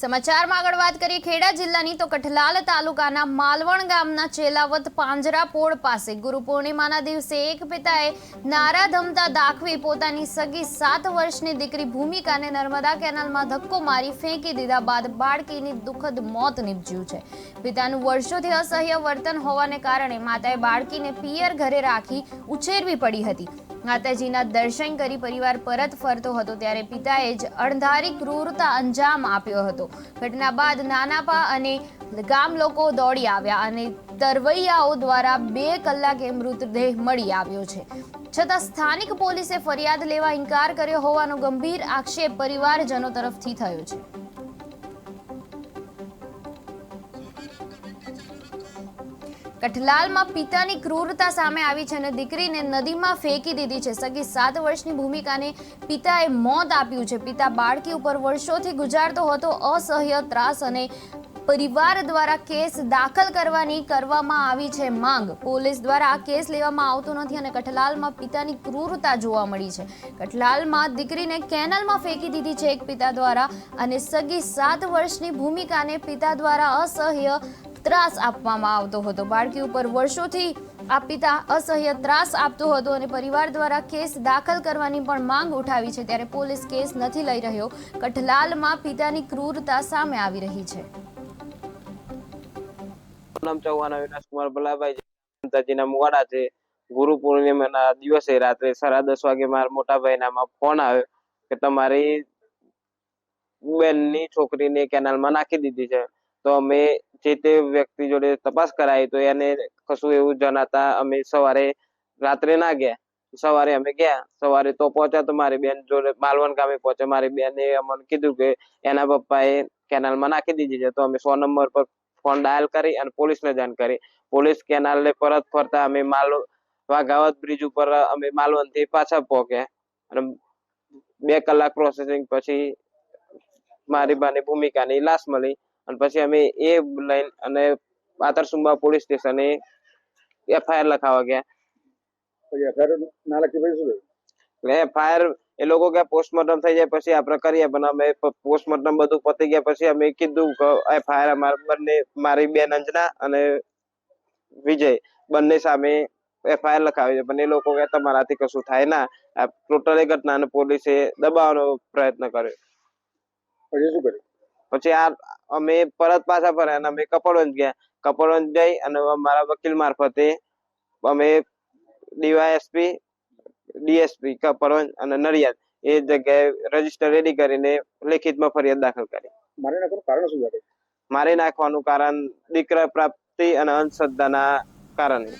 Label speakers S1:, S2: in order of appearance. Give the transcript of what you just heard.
S1: સમાચારમાં આગળ વાત કરીએ ખેડા જિલ્લાની, તો કઠલાલ તાલુકાના માલવણ ગામના ચેલાવત પાંજરા પોળ પાસે ગુરુ પૂર્ણિમાના દિવસે એક પિતાએ નારા ધમતા દાખવી પોતાની સગી સાત વર્ષની દીકરી ભૂમિકાને નર્મદા કેનાલમાં ધક્કો મારી ફેંકી દીધા બાદ બાળકીની દુઃખદ મોત નીપજ્યું છે. પિતાનું વર્ષોથી અસહ્ય વર્તન હોવાને કારણે માતાએ બાળકીને પિયર ઘરે રાખી ઉછેરવી પડી હતી. માતાજીના દર્શન કરી પરિવાર પરત ફરતો હતો ત્યારે પિતાએ જ અણધારી ક્રૂરતા અંજામ આપ્યો હતો. ઘટના બાદ નાનાપા અને ગામ લોકો દોડી આવ્યા અને તરવૈયાઓ દ્વારા બે કલાકે મૃતદેહ મળી આવ્યો છે. છતાં સ્થાનિક પોલીસે ફરિયાદ લેવા ઇનકાર કર્યો હોવાનો ગંભીર આક્ષેપ પરિવારજનો તરફથી થયો છે. કઠલાલમાં પિતાની ક્રૂરતા સામે આવી છે અને દીકરીને નદીમાં ફેંકી દીધી છે. સગી સાત વર્ષની ભૂમિકાને પિતાએ મોત આપ્યું છે. પિતા બાળકી ઉપર વર્ષોથી ગુજારતો હતો, અસહ્ય ત્રાસ અને પરિવાર દ્વારા કેસ દાખલ કરવાની કરવામાં આવી છે માંગ. પોલીસ દ્વારા આ કેસ લેવામાં આવતો નથી અને કઠલાલમાં પિતાની ક્રૂરતા જોવા મળી છે. કઠલાલમાં દીકરીને કેનલમાં ફેંકી દીધી છે એક પિતા દ્વારા અને સગી સાત વર્ષની ભૂમિકાને પિતા દ્વારા અસહ્ય ત્રાસ આપવામાં આવતો હતો. બાળકી ઉપર વર્ષોથી આ પિતા અસહ્ય ત્રાસ આપતો હતો અને પરિવાર દ્વારા કેસ દાખલ કરવાની પણ માંગ ઉઠાવી છે ત્યારે પોલીસ કેસ નથી લઈ રહ્યો. કઠલાલમાં પિતાની ક્રૂરતા સામે આવી રહી છે.
S2: નામ ચૌહાણ અવિનાશકુમાર ભલાભાઈ માતાજીના મુવાડા છે. ગુરુ પૂર્ણિમાના દિવસે રાત્રે સાડા દસ વાગે મારા મોટા ભાઈનામાં ફોન આવ્યો કે તમારી બેનની છોકરીને કેનાલમાં નાખી દીધી છે. તો અમે જે તે વ્યક્તિ જોડે તપાસ કરાવી તો એને કશું એવું જણાતા અમે સવારે રાત્રે ના ગયા. સવારે અમે ગયા. સવારે તો પહોંચ્યા તો મારી બેન જોડે માલવણ ગામે પહોંચ્યા. મારી બેને અમને કીધું કે એના પપ્પાએ કેનાલમાં નાખી દીધી છે. તો અમે સો નંબર પર ફોન ડાયલ કરી અને પોલીસને જાણ કરી. પોલીસ કેનાલને પરત ફરતા અમે માલ વાઘાવત બ્રિજ ઉપર અમે માલવણથી પાછા પહોંચ્યા. અને બે કલાક પ્રોસેસિંગ પછી મારી બાની ભૂમિકાની લાશ મળી. અને પછી અમે એ લઈને અને પાતરસુંબા પોલીસ સ્ટેશને એફઆઈઆર લખાવા ગયા. એટલે એફઆઈઆર એ લોકો કે પોસ્ટમોર્ટમ થઈ જાય પછી આપણે કરીએ પણ અમે પોસ્ટમોર્ટમ બધું પતી ગયા પછી અમે કીધું કે એફઆઈઆર અમારા બંને મારી બેન અંજના અને વિજય બંને સામે એફઆઈઆર લખાવી છે. પણ એ લોકો કે તમારાથી કશું થાય ના. આ ટોટલી ઘટનાને પોલીસે દબાવવાનો પ્રયત્ન કર્યો.
S3: પછી શું કર્યું?
S2: પછી આ અમે પરત પાછા ફર્યા અને અમે કપડવંજ ગયા. કપડવંજ જઈ અને મારા વકીલ મારફતે અમે ડીવાયએસપી ડીએસપી કપડવંજ અને નડિયાદ એ જગ્યાએ રજિસ્ટર રેડી કરીને લેખિતમાં ફરિયાદ દાખલ કરી.
S3: મારી નાખવાનું કારણ શું
S2: મારી નાખવાનું કારણ દીકરા પ્રાપ્તિ અને અંધશ્રદ્ધાના કારણે.